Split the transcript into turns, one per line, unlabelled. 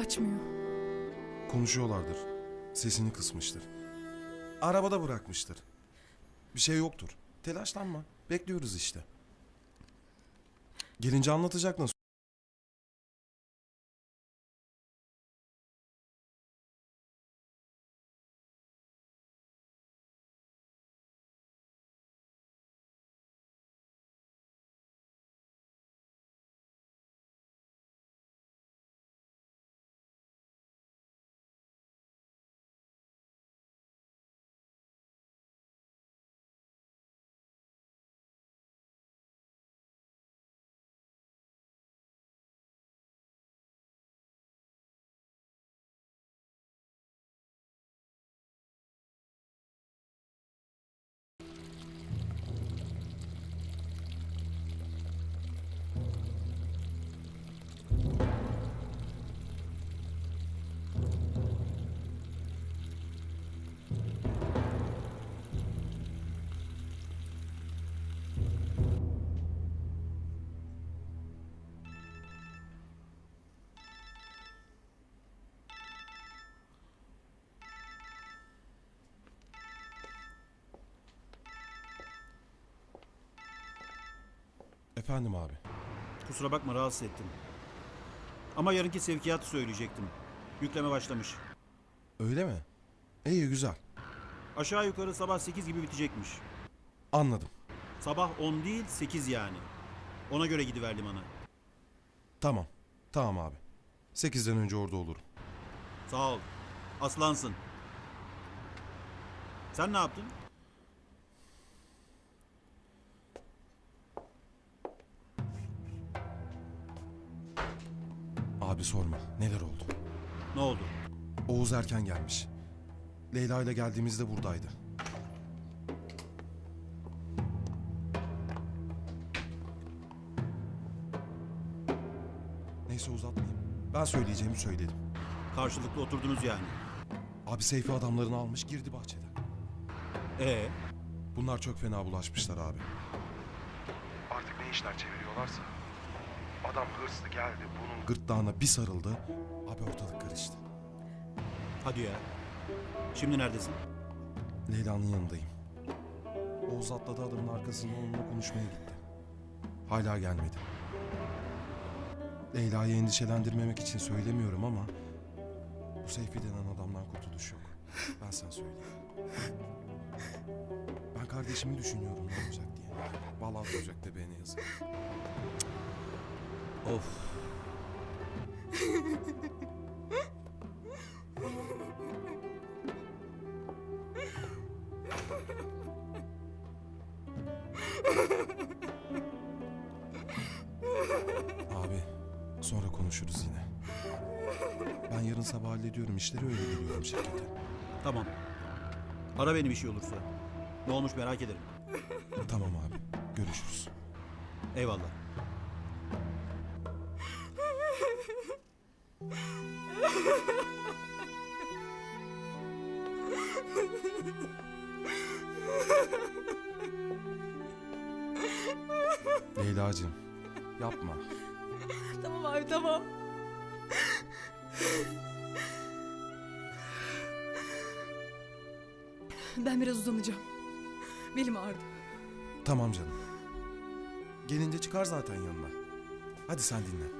Açmıyor.
Konuşuyorlardır. Sesini kısmıştır. Arabada bırakmıştır. Bir şey yoktur. Telaşlanma. Bekliyoruz işte. Gelince anlatacak nasıl? Efendim abi.
Kusura bakma rahatsız ettim. Ama yarınki sevkiyatı söyleyecektim. Yükleme başlamış.
Öyle mi? İyi güzel.
Aşağı yukarı sabah 8 gibi bitecekmiş.
Anladım.
Sabah 10 değil 8 yani. Ona göre gidiver limana.
Tamam. Tamam abi. Sekizden önce orada olurum.
Sağ ol. Aslansın. Sen ne yaptın?
Abi sorma. Neler oldu?
Ne oldu?
Oğuz erken gelmiş. Leyla ile geldiğimizde buradaydı. Neyse uzatmayayım. Ben söyleyeceğimi söyledim.
Karşılıklı oturdunuz yani.
Abi Seyfi adamlarını almış girdi bahçeden.
Ee,
Bunlar çok fena bulaşmışlar abi.
Artık ne işler çeviriyorlarsa. Adam hırslı geldi bunun
Gırtlağına bir sarıldı. Abi ortalık karıştı.
hadi ya. Şimdi neredesin?
Leyla'nın yanındayım. Oğuz atladı adamın arkasından onunla konuşmaya gitti. Hala gelmedi. Leyla'yı endişelendirmemek için söylemiyorum ama... ...bu Seyfi denen adamdan kurtuluş yok. Ben sana söyleyeyim. Ben kardeşimi düşünüyorum ne olacak diye. Vallahi olacak da beni yazık.
Of.
Abi sonra konuşuruz yine. Ben yarın sabah hallediyorum işleri öyle geliyorum şirkete.
Tamam. Ara beni bir şey olursa. Ne olmuş merak ederim.
Tamam abi görüşürüz.
Eyvallah.
Leyla'cığım yapma.
Tamam abi tamam. Ben biraz uzanacağım. Belim ağrıdı.
Tamam canım. Gelince çıkar zaten yanına. Hadi sen dinlen.